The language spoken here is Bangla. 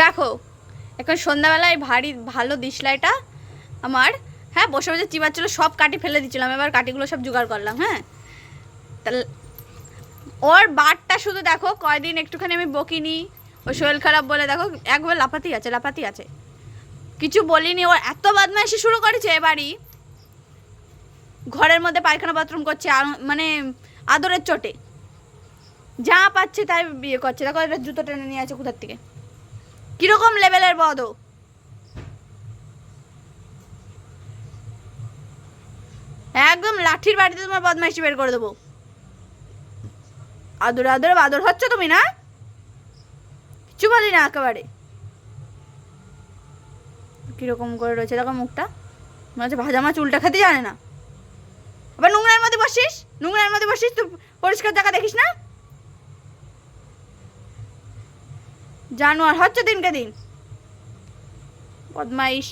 দেখো, এখন সন্ধ্যাবেলায় ভারী ভালো দিশলাইটা আমার। হ্যাঁ বসে বসে চিবাচ্ছিল, সব কাটি ফেলে দিচ্ছিলাম, এবার কাটিগুলো সব জোগাড় করলাম হ্যাঁ? তাহলে ওর বারটা শুধু দেখো, কয়দিন একটুখানি আমি বকিনি, ওর শরীর খারাপ বলে দেখো, একবার লাফাতেই আছে লাফাতেই আছে। কিছু বলিনি, ওর এত বদমাইশি শুরু করেছে এবারই। ঘরের মধ্যে পায়খানা বাথরুম করছে মানে আদরের চোটে। যা পাচ্ছে তাই বিয়ে করছে। দেখো এটা জুতো টেনে নিয়ে আছে কোথার থেকে? কীরকম লেভেলের বদ? একদম লাঠির বাড়িতে তোমার বদমাইশি বের করে দেবো। আদর আদর আদর হচ্ছে তুমি, না? কিছু বলি না একেবারে। কীরকম করে রয়েছে দেখো মুখটা। মনে হচ্ছে ভাজা মাছ উল্টা খেতে জানে না। আবার নোংরার মধ্যে বসিস? নোংরার মধ্যে বসিস? তুই পরিষ্কার জায়গা দেখিস না? জানোয়ার হচ্ছে দিনকে দিন। বদমাইশ।